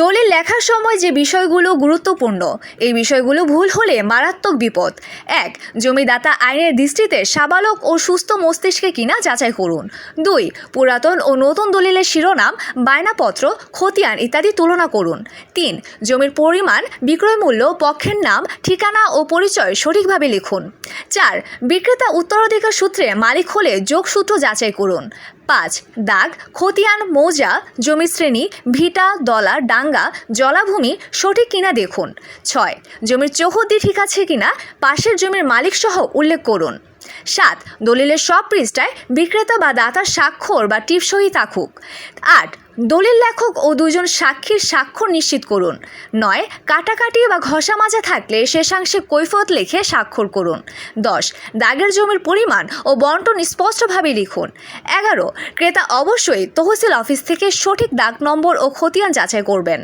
দলিল লেখার সময় যে বিষয়গুলো গুরুত্বপূর্ণ, এই বিষয়গুলো ভুল হলে মারাত্মক বিপদ। এক, জমিদাতা আইনের দৃষ্টিতে সাবালক ও সুস্থ মস্তিষ্কে কিনা যাচাই করুন। দুই, পুরাতন ও নতুন দলিলের শিরোনাম, বায়নাপত্র, খতিয়ান ইত্যাদি তুলনা করুন। তিন, জমির পরিমাণ, বিক্রয় মূল্য, পক্ষের নাম, ঠিকানা ও পরিচয় সঠিকভাবে লিখুন। চার, বিক্রেতা উত্তরাধিকার সূত্রে মালিক হলে যোগসূত্র যাচাই করুন। পাঁচ, দাগ, খতিয়ান, মৌজা জমি শ্রেণি, ভিটা দলা ডাঙ্গা জলাভূমি সঠিক কিনা দেখুন। ছয়, জমির চৌহদ্দি ঠিক আছে কিনা? পাশের জমির মালিক সহ উল্লেখ করুন। সাত, দলিলের সব পৃষ্ঠায় বিক্রেতা বা দাতার স্বাক্ষর বা টিপসই থাকুক আট, দলিল লেখক ও দুজন সাক্ষীর স্বাক্ষর নিশ্চিত করুন। নয়, কাটাকাটি বা ঘষা মাজা থাকলে শেষাংশে কৈফত লিখে স্বাক্ষর করুন। দশ, দাগের জমির পরিমাণ ও বন্টন স্পষ্টভাবে লিখুন। এগারো, ক্রেতা অবশ্যই তহসিল অফিস থেকে সঠিক দাগ নম্বর ও খতিয়ান যাচাই করবেন।